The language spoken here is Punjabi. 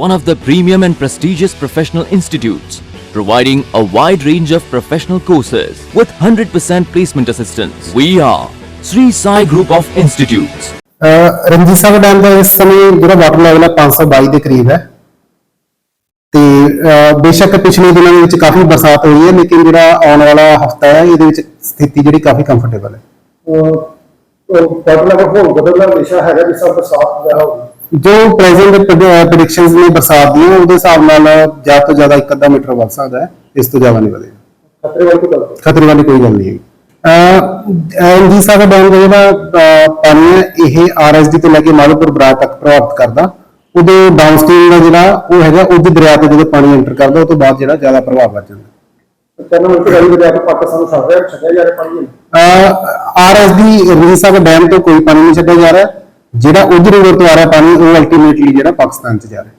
one of the premium and prestigious professional institutes, providing a wide range of professional courses with 100% placement assistance. We are Sri Sai Group of Institutes. Ranjit Sahib dam ਦਾ ਇਸ ਸਮੇਂ ਜਿਹੜਾ ਵਾਟਰ ਲੈਵਲ ਹੈ 522 ਦੇ ਕਰੀਬ ਹੈ ਤੇ ਬੇਸ਼ੱਕ ਪਿਛਲੇ ਦਿਨਾਂ ਦੇ ਵਿੱਚ ਕਾਫੀ ਬਰਸਾਤ ਹੋਈ ਹੈ ਲੇਕਿਨ ਜਿਹੜਾ ਆਉਣ ਵਾਲਾ ਹਫਤਾ ਹੈ ਇਹਦੇ ਵਿੱਚ ਸਥਿਤੀ ਜਿਹੜੀ ਕਾਫੀ ਕੰਫਰਟੇਬਲ ਹੈ ਵਾਟਰ ਲੈਵਲ ਹੋਰ ਬਦਲਣਾ ਹਮੇਸ਼ਾ ਹੈਗਾ ਜਿਸ ਤਰ੍ਹਾਂ ਬਰਸਾਤ ਵਗੈਰਾ ਹੋ ਗਈ ਜੋ ਪ੍ਰੈਜ਼ੈਂਟ ਪ੍ਰੈਡਿਕਸ਼ਨਸ ਨੇ ਬਰਸਾਤ ਦੀਆਂ ਉਹਦੇ ਹਿਸਾਬ ਨਾਲ ਜ਼ਿਆਦਾ ਤੋਂ ਜ਼ਿਆਦਾ ਇੱਕ ਅੱਧਾ ਮੀਟਰ ਵੱਧ ਸਕਦਾ ਹੈ ਇਸ ਤੋਂ ਜ਼ਿਆਦਾ ਨਹੀਂ ਵਧੇਗਾ। ਖਤਰੇ ਵਾਲੀ ਕੋਈ ਗੱਲ ਨਹੀਂ। ਖਤਰੇ ਵਾਲੀ ਕੋਈ ਗੱਲ ਨਹੀਂ ਹੈ ਰਣਜੀਤ ਸਾਹਿਬ ਡੈਮ ਦਾ ਜਿਹੜਾ ਅਹ, ਪਾਣੀ ਹੈ ਇਹ ਆਰਐਸਡੀ ਤੋਂ ਲੈ ਕੇ ਮਾਧੋਪੁਰ ਬਰਾਜ ਤੱਕ ਪ੍ਰਭਾਵਿਤ ਕਰਦਾ। ਉਹਦੇ ਡਾਊਨਸਟ੍ਰੀਮ ਦਾ ਜਿਹੜਾ ਉਹ ਹੈਗਾ ਉਜ ਦਰਿਆ ਤੇ ਜਦੋਂ ਪਾਣੀ ਐਂਟਰ ਕਰਦਾ ਉਹ ਤੋਂ ਬਾਅਦ ਜਿਹੜਾ ਜ਼ਿਆਦਾ ਪ੍ਰਭਾਵ ਜਾਂਦਾ। ਵਜਾ ਕੇ ਪਾਕਿਸਤਾਨ ਨੂੰ ਛੱਡ ਰਿਹਾ ਛੱਡਿਆ ਜਾ ਰਿਹਾ ਪਾਣੀ। ਨਹੀਂ। ਆਰਐਸਡੀ ਰਣਜੀਤ ਸਾਹਿਬ ਡੈਮ ਤੋਂ ਕੋਈ ਪਾਣੀ ਨਹੀਂ ਛੱਡਿਆ ਜਾ ਰਿਹਾ। ਜਿਹੜਾ ਉਜ ਰਿਵਰ ਤੋਂ ਪਾਣੀ ਉਹ ਅਲਟੀਮੇਟਲੀ ਜਿਹੜਾ ਪਾਕਿਸਤਾਨ ਚ ਜਾ ਰਿਹਾ।